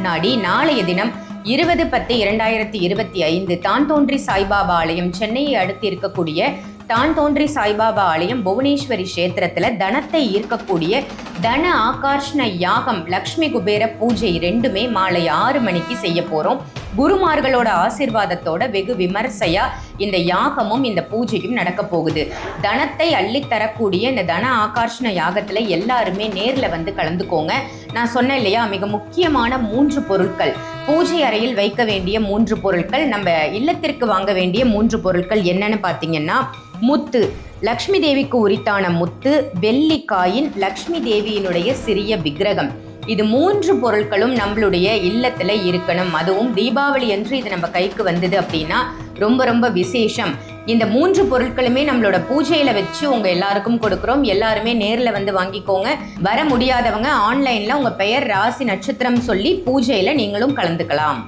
முன்னாடி நாளைய தினம் இருபது பத்து இரண்டாயிரத்தி இருபத்தி ஐந்து தான் தோன்றி சாய்பாபா ஆலயம் சென்னையை அடுத்து இருக்கக்கூடிய தான் தோன்றி சாய்பாபா ஆலயம் புவனேஸ்வரி கஷேத்திரத்தில் தனத்தை ஈர்க்கக்கூடிய தன ஆகர்ஷண யாகம் லக்ஷ்மி குபேர பூஜை ரெண்டுமே மாலை ஆறு மணிக்கு செய்ய போறோம். குருமார்களோட ஆசிர்வாதத்தோட வெகு விமர்சையா இந்த யாகமும் இந்த பூஜையும் நடக்க போகுது. தனத்தை அள்ளித்தரக்கூடிய இந்த தன ஆகர்ஷண யாகத்துல எல்லாருமே நேர்ல வந்து கலந்துக்கோங்க. நான் சொன்னேன் இல்லையா மிக முக்கியமான மூன்று பொருட்கள். பூஜை அறையில் வைக்க வேண்டிய மூன்று பொருட்கள் நம்ம இல்லத்திற்கு வாங்க வேண்டிய மூன்று பொருட்கள் என்னன்னு பார்த்தீங்கன்னா முத்து. லக்ஷ்மி தேவிக்கு உரித்தான முத்து வெள்ளிக்காயின் லக்ஷ்மி தேவியினுடைய சிறிய விக்கிரகம். இது மூன்று பொருட்களும் நம்மளுடைய இல்லத்தில் இருக்கணும். அதுவும் தீபாவளி என்று இது நம்ம கைக்கு வந்தது அப்படின்னா ரொம்ப ரொம்ப விசேஷம். இந்த மூன்று பொருட்களுமே நம்மளோட பூஜையில வச்சு உங்க எல்லாருக்கும் கொடுக்குறோம். எல்லாருமே நேரில் வந்து வாங்கிக்கோங்க. வர முடியாதவங்க ஆன்லைன்ல உங்க பெயர் ராசி நட்சத்திரம் சொல்லி பூஜையில நீங்களும் கலந்துக்கலாம்.